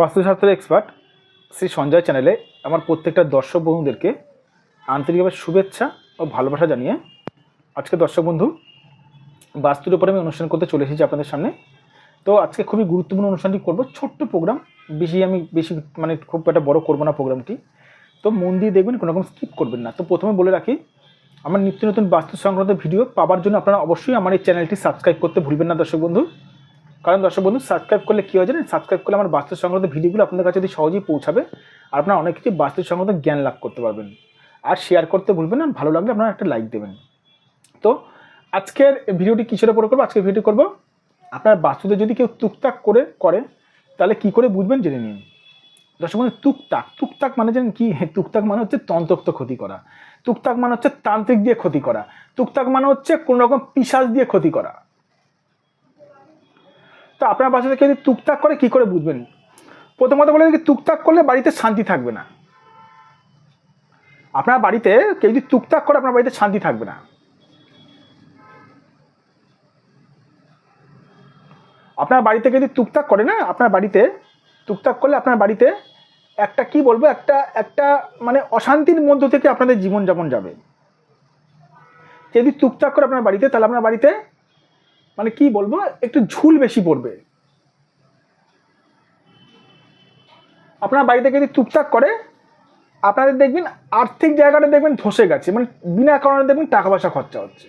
বাস্তুশাস্ত্র এক্সপার্ট শ্রী সঞ্জয় চ্যানেলে আমার প্রত্যেকটা দর্শক বন্ধুদেরকে আন্তরিকভাবে শুভেচ্ছা ও ভালোবাসা জানিয়ে আজকে দর্শক বন্ধু, বাস্তুর উপরে আমি অনুষ্ঠান করতে চলে এসেছি আপনাদের সামনে। তো আজকে খুবই গুরুত্বপূর্ণ অনুষ্ঠানটি করব, ছোট্ট প্রোগ্রাম বেশি আমি বেশি মানে খুব একটা বড় করব না প্রোগ্রামটি তো মন দিয়ে দেখবেন, কোনো রকম স্কিপ করবেন না। তো প্রথমে বলে রাখি, আমার নিত্য নতুন বাস্তু সংক্রান্ত ভিডিও পাওয়ার জন্য আপনারা অবশ্যই আমার এই চ্যানেলটি সাবস্ক্রাইব করতে ভুলবেন না দর্শক বন্ধু। কারণ দর্শক বন্ধু সাবস্ক্রাইব করলে কী হয় জানেন? সাবস্ক্রাইব করলে আমার বাস্তু সংক্রান্ত ভিডিওগুলো আপনাদের কাছে যদি সহজেই পৌঁছাবে আপনারা অনেক কিছু বাস্তু সংক্রান্ত জ্ঞান লাভ করতে পারবেন। আর শেয়ার করতে ভুলবেন না, ভালো লাগলে আপনারা একটা লাইক দেবেন। তো আজকের ভিডিওটি কিসের উপরে করব? আজকের ভিডিও করব, আপনার বাস্তুতে যদি কেউ টুকটাক করে করে, তাহলে কি করে বুঝবেন জেনে নিন। দর্শক বন্ধু টুকটাক টুকটাক মানে জানেন কি? টুকটাক মানে হচ্ছে তন্তক্ত ক্ষতি করা। টুকটাক মানে হচ্ছে তান্ত্রিক দিয়ে ক্ষতি করা। টুকটাক মানে হচ্ছে কোনো রকম পিসাজ দিয়ে ক্ষতি করা। তো আপনার বাসাতে কেউ যদি টুকটাক করে কি করে বুঝবেন? প্রথমত বলে কি টুকটাক করলে বাড়িতে শান্তি থাকবে না। আপনার বাড়িতে কেউ যদি টুকটাক করে আপনার বাড়িতে শান্তি থাকবে না। আপনার বাড়িতে যদি টুকটাক করে না, আপনার বাড়িতে টুকটাক করলে আপনার বাড়িতে একটা কি বলব, একটা একটা মানে অশান্তির মধ্য থেকে আপনাদের জীবনযাপন যাবে। যদি টুকটাক করে আপনার বাড়িতে, তাহলে আপনার বাড়িতে মানে কি বলব, একটু ঝুল বেশি পড়বে। আপনার বাড়িতে যদি টুকটাক করে, আপনাদের দেখবেন আর্থিক জায়গাটা দেখবেন ধসে গেছে মানে বিনা কারণে দেখবেন টাকা পয়সা খরচা হচ্ছে।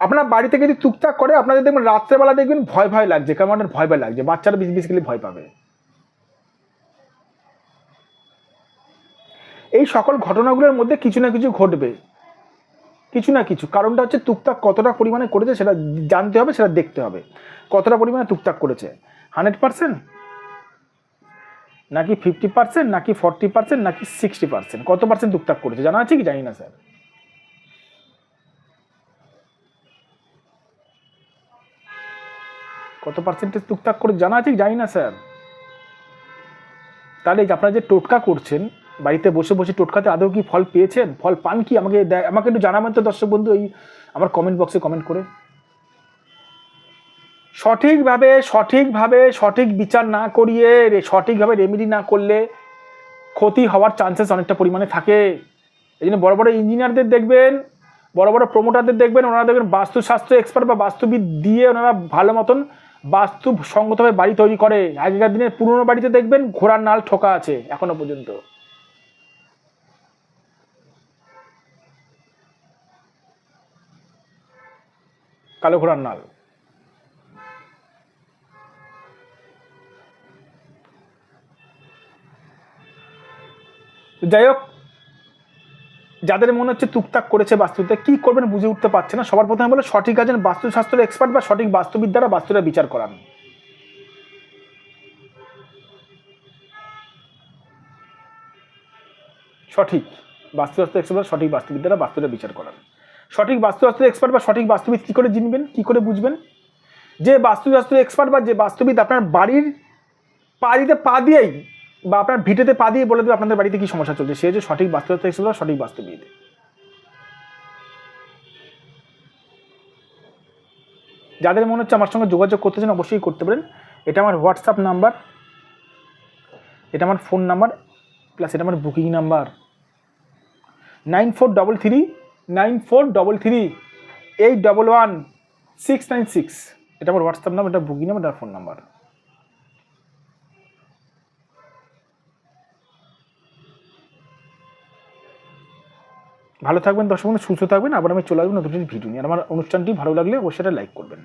আপনার বাড়ি থেকে যদি টুকটাক করে, আপনাদের দেখবেন রাত্রেবেলা দেখবেন ভয় ভয় লাগছে, কেমন একটা ভয় ভয় লাগছে, বাচ্চারা বেশি ভয় পাবে। এই সকল ঘটনাগুলোর মধ্যে কিছু না কিছু ঘটবে। কিছু না কিছু। কারণটা হচ্ছে টুকটাক কতটা পরিমাণে করেছে সেটা জানতে হবে, সেটা দেখতে হবে। কতটা পরিমাণে টুকটাক করেছে? Hundred percent? নাকি ফিফটি পার্সেন্ট, নাকি ফর্টি পার্সেন্ট, নাকি সিক্সটি পার্সেন্ট? কত পার্সেন্ট টুকটাক করেছে? জানা আছে কি? জানি না, স্যার। কত পার্সেন্টেজ টুকটাক করে জানা আছে জানি না, স্যার। তাহলে আপনারা যে টোটকা করছেন বাড়িতে বসে বসে টোটকাতে আদৌ কি ফল পেয়েছেন? ফল পান কি? আমাকে আমাকে একটু জানাবেন তো দর্শক বন্ধু, এই আমার কমেন্ট বক্সে কমেন্ট করে। সঠিকভাবে সঠিকভাবে, সঠিক বিচার না করিয়ে সঠিকভাবে রেমেডি না করলে ক্ষতি হওয়ার চান্সেস অনেকটা পরিমাণে থাকে। এই জন্য বড় বড় ইঞ্জিনিয়ারদের দেখবেন, বড় বড় প্রমোটারদের দেখবেন, ওনারা দেখবেন বাস্তুশাস্ত্র এক্সপার্ট বা বাস্তুবিদ দিয়ে ওনারা ভালো মতন বাস্তু সঙ্গতভাবে বাড়ি তৈরি করে। আগেকার দিনের পুরনো বাড়িতে দেখবেন ঘোড়ার নাল ঠোকা আছে এখনও পর্যন্ত। কালো ঘোড়ার নাল। যাই হোক, যাদের মনে হচ্ছে টুকটাক করেছে বাস্তুতে, কি করবেন বুঝে উঠতে পারছে না। সবার প্রথমে বলে, সঠিক আছেন বাস্তুশাস্ত্রের এক্সপার্ট বা সঠিক বাস্তুবিদ দ্বারা বাস্তুটা বিচার করান। সঠিক বাস্তুশাস্ত্র এক্সপার্ট সঠিক বাস্তুবিদ দ্বারা বাস্তুটা বিচার করান। সঠিক বাস্তুশাস্ত্র এক্সপার্ট বা সঠিক বাস্তুবিদ কী করে জিনবেন, কী করে বুঝবেন? যে বাস্তুশাস্ত্র এক্সপার্ট বা যে বাস্তুবিদ আপনার বাড়ির পা দিতে, পা দিয়েই বা আপনার ভিটেতে পা দিয়ে বলে দেবে আপনাদের বাড়িতে কী সমস্যা চলছে, সে যে সঠিক বাস্তুশাস্ত্র এক্সপার্ট বা সঠিক বাস্তুবিদ। যাদের মনে হচ্ছে আমার সঙ্গে যোগাযোগ করতে চান অবশ্যই করতে পারেন। এটা আমার হোয়াটসঅ্যাপ নাম্বার এটা আমার ফোন নাম্বার প্লাস এটা আমার booking number nine four double three nine four double three eight double one six nine six এটা আমার হোয়াটসঅ্যাপ নাম্বার এটা বুকিং এটা ফোন নাম্বার ভালো থাকবেন, দর্শক সুস্থ থাকবেন। আবার আমি চলে আসব নতুন ভিডিও নিয়ে। আমার অনুষ্ঠানটি ভালো লাগলে অবশ্যই লাইক করবেন।